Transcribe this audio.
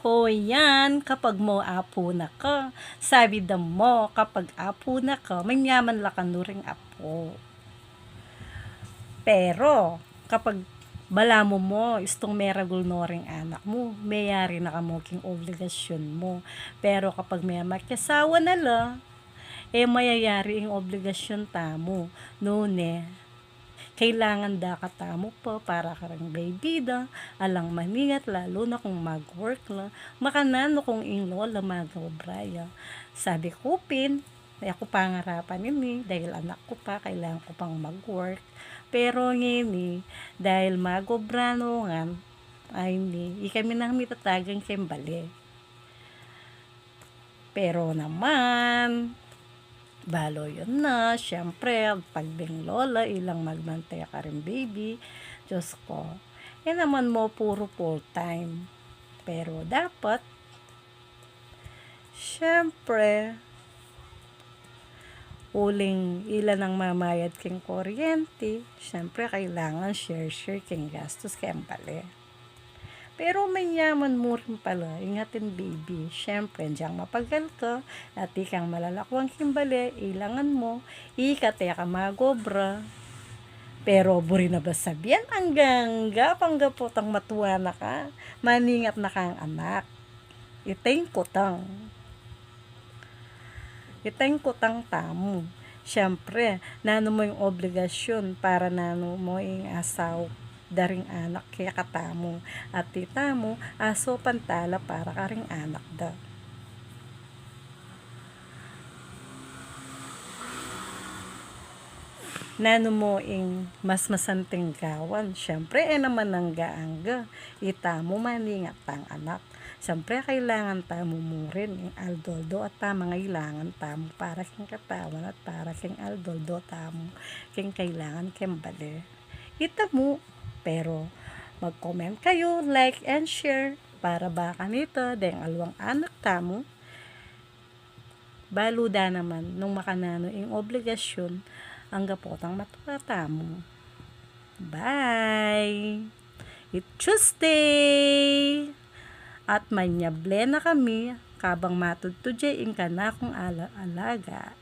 Ho yan, kapag mo apo na ka. Sabi daw mo, kapag apo na ka, may yaman la ka nuring apo. Pero, kapag bala mo mo, istong meragul no ring anak mo, mayari na ka mo king obligasyon mo. Pero kapag may makisawa na la, eh mayayari ang obligasyon tamo. Noon eh, kailangan da ka tamo pa para ka rin baby da, alang maningat lalo na kung mag-work la, makanano kung ing lola mag-obraya. Sabi ko, Pin, ay ako pangarapan ini dahil anak ko pa, kailangan ko pang mag-work. Pero ngini, dahil mag-obrano nga, ay ni, ikami nang mitatagang kembali. Pero naman, Balo yun na, syempre, pag ding lola, ilang magmantaya ka rin baby. Diyos ko, yan naman mo puro full time. Pero dapat, syempre, uling ilan ang mamayad king kuryente, syempre kailangan share-share king gastos kay pala. Pero may yaman mo rin pala, ingatin baby. Siyempre, diyang mapagal ka, at ikang malalakwang kimbali, ilangan mo, ikate ka magobra. Pero buri na ba sabihan hanggang gapang gapotang matuwa na ka, maningat na kang anak. Iteng kutang. Iteng kutang tamo. Siyempre, nano mo yung obligasyon para nano mo yung asaw daring anak kaya katamo at tita mo aso pantala para karing anak da. Nano mo ing mas masanting gawan. Siyempre, eh naman ang gaangga. Ita mo maningat tang anak. Siyempre, kailangan tamo mo rin yung aldoldo at ta mga ilangan tamo para king katawan at para king aldoldo tamo king kailangan kembali. Ita mo, pero mag-comment kayo, like and share para ba kanito dahil alwang anak tamo. Baluda naman nung makanano yung obligasyon ang gapotang matuwa mo. Bye! It's Tuesday! At manyable na kami kabang matudtudya in ka na kung ala alaga.